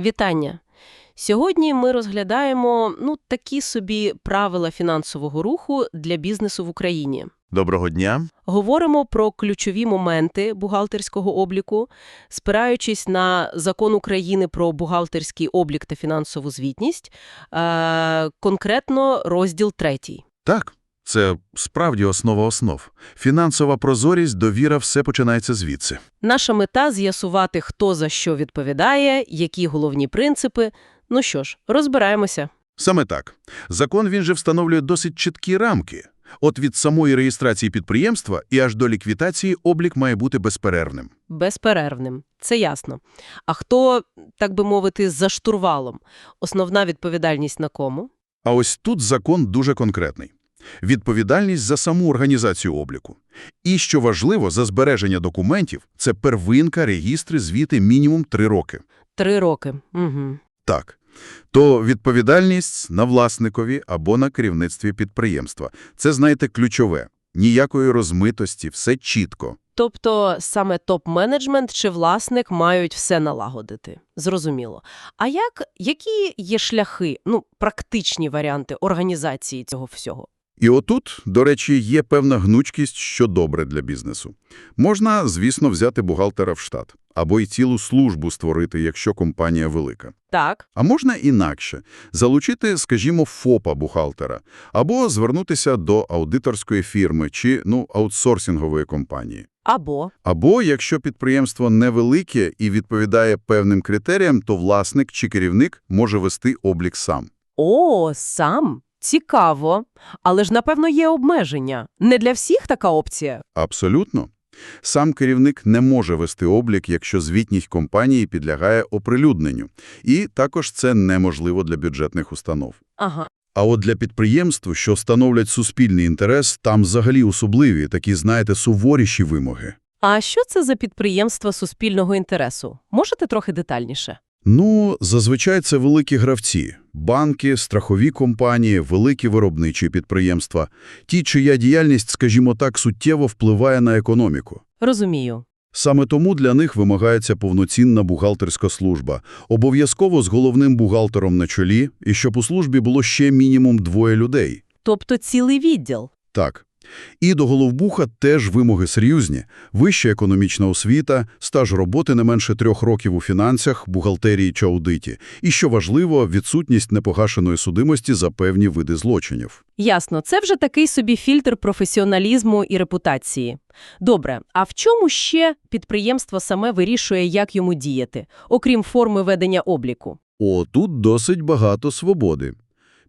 Вітання! Сьогодні ми розглядаємо ну, такі собі правила фінансового руху для бізнесу в Україні. Доброго дня. Говоримо про ключові моменти бухгалтерського обліку, спираючись на закон України про бухгалтерський облік та фінансову звітність, е, конкретно розділ третій. Так, це справді основа основ. Фінансова прозорість, довіра – все починається звідси. Наша мета – з'ясувати, хто за що відповідає, які головні принципи. Ну що ж, розбираємося. Саме так. Закон він же встановлює досить чіткі рамки. От від самої реєстрації підприємства і аж до ліквідації облік має бути безперервним. Безперервним. Це ясно. А хто, так би мовити, за штурвалом? Основна відповідальність на кому? А ось тут закон дуже конкретний. Відповідальність за саму організацію обліку. І, що важливо, за збереження документів – це первинка, регістри, звіти мінімум три роки. Три роки. Угу. Так. То відповідальність на власникові або на керівництві підприємства. Це, знаєте, ключове. Ніякої розмитості, все чітко. Тобто саме топ-менеджмент чи власник мають все налагодити. Зрозуміло. А як, які є шляхи, ну, практичні варіанти організації цього всього? І отут, до речі, є певна гнучкість, що добре для бізнесу. Можна, звісно, взяти бухгалтера в штат. Або й цілу службу створити, якщо компанія велика. Так. А можна інакше – залучити, скажімо, ФОПа-бухгалтера, або звернутися до аудиторської фірми чи, ну, аутсорсингової компанії. Або. Або, якщо підприємство невелике і відповідає певним критеріям, то власник чи керівник може вести облік сам. О, сам. Цікаво. Але ж, напевно, є обмеження. Не для всіх така опція. Абсолютно. Сам керівник не може вести облік, якщо звітність компанії підлягає оприлюдненню. І також це неможливо для бюджетних установ. Ага. А от для підприємств, що становлять суспільний інтерес, там взагалі особливі, такі, знаєте, суворіші вимоги. А що це за підприємства суспільного інтересу? Можете трохи детальніше? Ну, зазвичай це великі гравці – банки, страхові компанії, великі виробничі підприємства. Ті, чия діяльність, скажімо так, суттєво впливає на економіку. Розумію. Саме тому для них вимагається повноцінна бухгалтерська служба, обов'язково з головним бухгалтером на чолі, і щоб у службі було ще мінімум двоє людей. Тобто цілий відділ. Так. І до головбуха теж вимоги серйозні. Вища економічна освіта, стаж роботи не менше трьох років у фінансах, бухгалтерії чи аудиті. І, що важливо, відсутність непогашеної судимості за певні види злочинів. Ясно, це вже такий собі фільтр професіоналізму і репутації. Добре, а в чому ще підприємство саме вирішує, як йому діяти, окрім форми ведення обліку? О, тут досить багато свободи.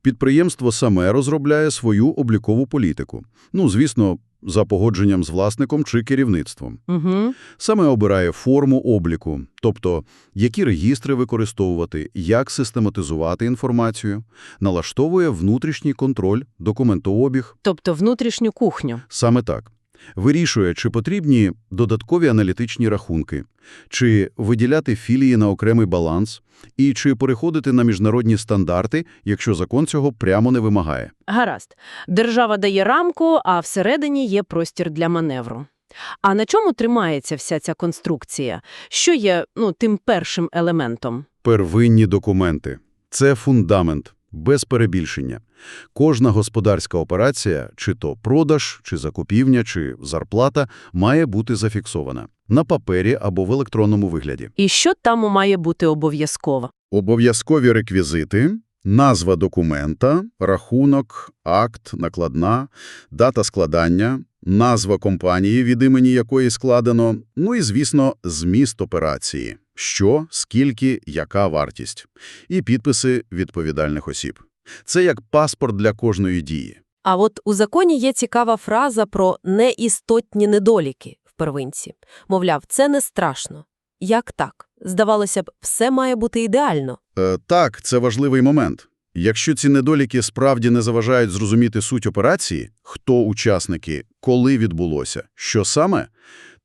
Підприємство саме розробляє свою облікову політику. Ну, звісно, за погодженням з власником чи керівництвом. Угу. Саме обирає форму обліку, тобто які регістри використовувати, як систематизувати інформацію, налаштовує внутрішній контроль, документообіг. Тобто внутрішню кухню. Саме так. Вирішує, чи потрібні додаткові аналітичні рахунки, чи виділяти філії на окремий баланс, і чи переходити на міжнародні стандарти, якщо закон цього прямо не вимагає. Гаразд. Держава дає рамку, а всередині є простір для маневру. А на чому тримається вся ця конструкція? Що є ну, тим першим елементом? Первинні документи – це фундамент, без перебільшення. Кожна господарська операція, чи то продаж, чи закупівня, чи зарплата, має бути зафіксована на папері або в електронному вигляді. І що там має бути обов'язково? Обов'язкові реквізити, назва документа, рахунок, акт, накладна, дата складання, назва компанії, від імені якої складено, ну і, звісно, зміст операції. Що, скільки, яка вартість. І підписи відповідальних осіб. Це як паспорт для кожної дії. А от у законі є цікава фраза про неістотні недоліки в первинці. Мовляв, це не страшно. Як так? Здавалося б, все має бути ідеально. Е, так, це важливий момент. Якщо ці недоліки справді не заважають зрозуміти суть операції, хто учасники, коли відбулося, що саме,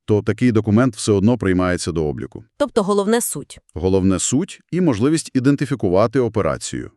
то такий документ все одно приймається до обліку. Тобто головне суть. Головне – суть і можливість ідентифікувати операцію.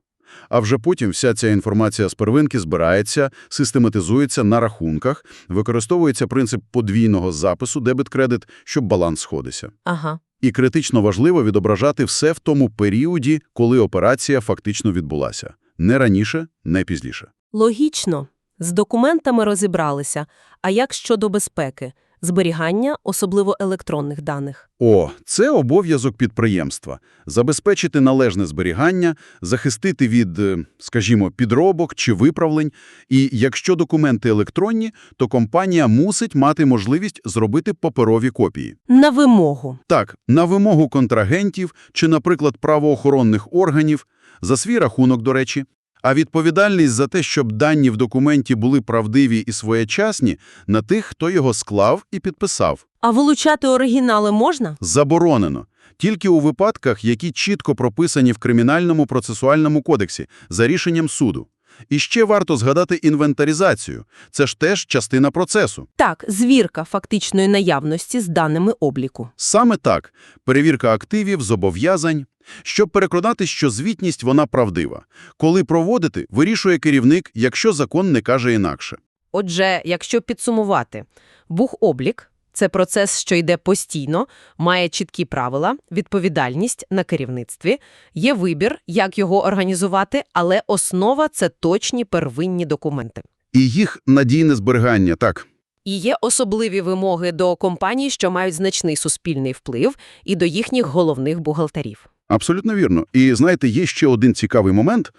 А вже потім вся ця інформація з первинки збирається, систематизується на рахунках, використовується принцип подвійного запису дебет-кредит, щоб баланс сходився. Ага. І критично важливо відображати все в тому періоді, коли операція фактично відбулася. Не раніше, не пізніше. Логічно. З документами розібралися. А як щодо безпеки? Зберігання, особливо електронних даних. О, це обов'язок підприємства – забезпечити належне зберігання, захистити від, е, скажімо, підробок чи виправлень. І якщо документи електронні, то компанія мусить мати можливість зробити паперові копії. На вимогу. Так, на вимогу контрагентів чи, наприклад, правоохоронних органів, за свій рахунок, до речі. А відповідальність за те, щоб дані в документі були правдиві і своєчасні, на тих, хто його склав і підписав. А вилучати оригінали можна? Заборонено. Тільки у випадках, які чітко прописані в Кримінальному процесуальному кодексі за рішенням суду. І ще варто згадати інвентаризацію. Це ж теж частина процесу. Так, звірка фактичної наявності з даними обліку. Саме так. Перевірка активів, зобов'язань. Щоб переконати, що звітність вона правдива. Коли проводити, вирішує керівник, якщо закон не каже інакше. Отже, якщо підсумувати, бухоблік – це процес, що йде постійно, має чіткі правила, відповідальність на керівництві, є вибір, як його організувати, але основа – це точні первинні документи. І їх надійне зберігання, так. І є особливі вимоги до компаній, що мають значний суспільний вплив, і до їхніх головних бухгалтерів. Абсолютно вірно. І знаєте, є ще один цікавий момент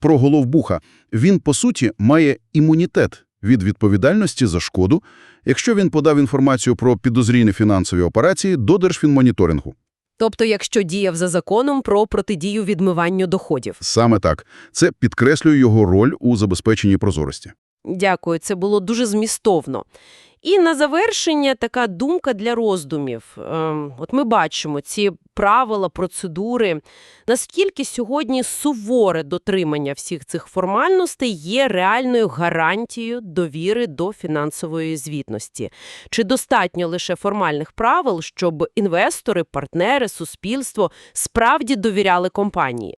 про головбуха. Він, по суті, має імунітет від відповідальності за шкоду, якщо він подав інформацію про підозрійні фінансові операції до Держфінмоніторингу. Тобто, якщо діяв за законом про протидію відмиванню доходів. Саме так. Це підкреслює його роль у забезпеченні прозорості. Дякую, це було дуже змістовно. І на завершення така думка для роздумів. Ем, от ми бачимо ці правила, процедури. Наскільки сьогодні суворе дотримання всіх цих формальностей є реальною гарантією довіри до фінансової звітності? Чи достатньо лише формальних правил, щоб інвестори, партнери, суспільство справді довіряли компанії?